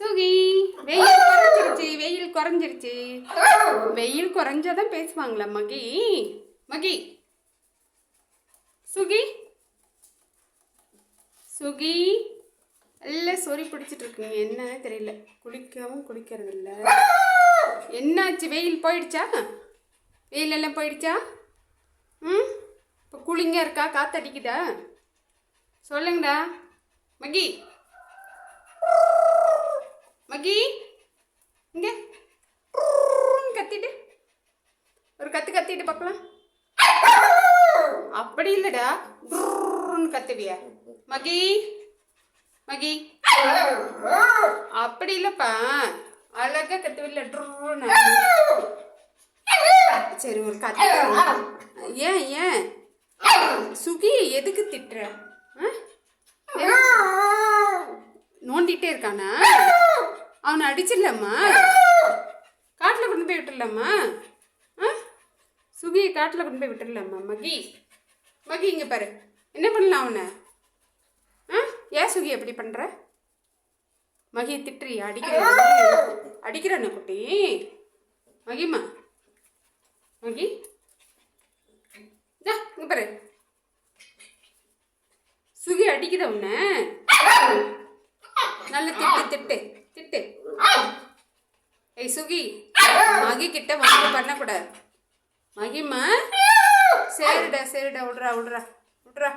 சுகி வெயில் குறைஞ்சிருச்சு வெயில் குறைஞ்சிருச்சு. வெயில் குறைஞ்சாதான் பேசுவாங்களா மகி. மகி. சுகி. சுகி. எல்லாம் சொறி பிடிச்சிட்டு இருக்குங்க என்னன்னு தெரியல. குளிக்கவும் குளிக்கிறது இல்ல என்னாச்சு? வெயில் போயிடுச்சா? வெயில் எல்லாம் போயிடுச்சா? ம்? இப்போ கூலிங்காக இருக்கா? காத்தடிக்குதா? சொல்லுங்கடா. மகி. மகி இங்கே கத்திட்டு ஒரு கத்து கத்திட்டு பார்க்கலாம் அப்படி இல்லடா டுர்ன்னு கத்துவியா மகி மகி அப்படி இல்லப்பா அழகா கத்துவில்ல டுர்ன்னு சரி ஒரு கத்து ஏன் ஏன் சுகி எதுக்கு திட்டுற ஆ? நோண்டிட்டே இருக்கானா அவனை அடிச்சிடலாமா? காட்டில் கொண்டு போய் விட்டுடலாமா? ஆ? சுகியை காட்டில் கொண்டு போய் விட்டுடலாமா மகி? மகி இங்கே பாரு. என்ன பண்ணலாம் அவனை? ஆ? ஏன் சுகி எப்படி பண்ணுற மகியை திட்டுறியா? அடிக்கிற அடிக்கிறான குட்டி. மகிமா? மகி? இந்தா, இங்கே பாரு. சுகி அடிக்குத உன்னை நல்ல திட்டு திட்டு திட்டு. ஏய் சுகி. மகி கிட்ட வந்து பண்ணக்கூடாது. மகிமா. சரிடா சரிடா விட்றா விட்றா விட்றா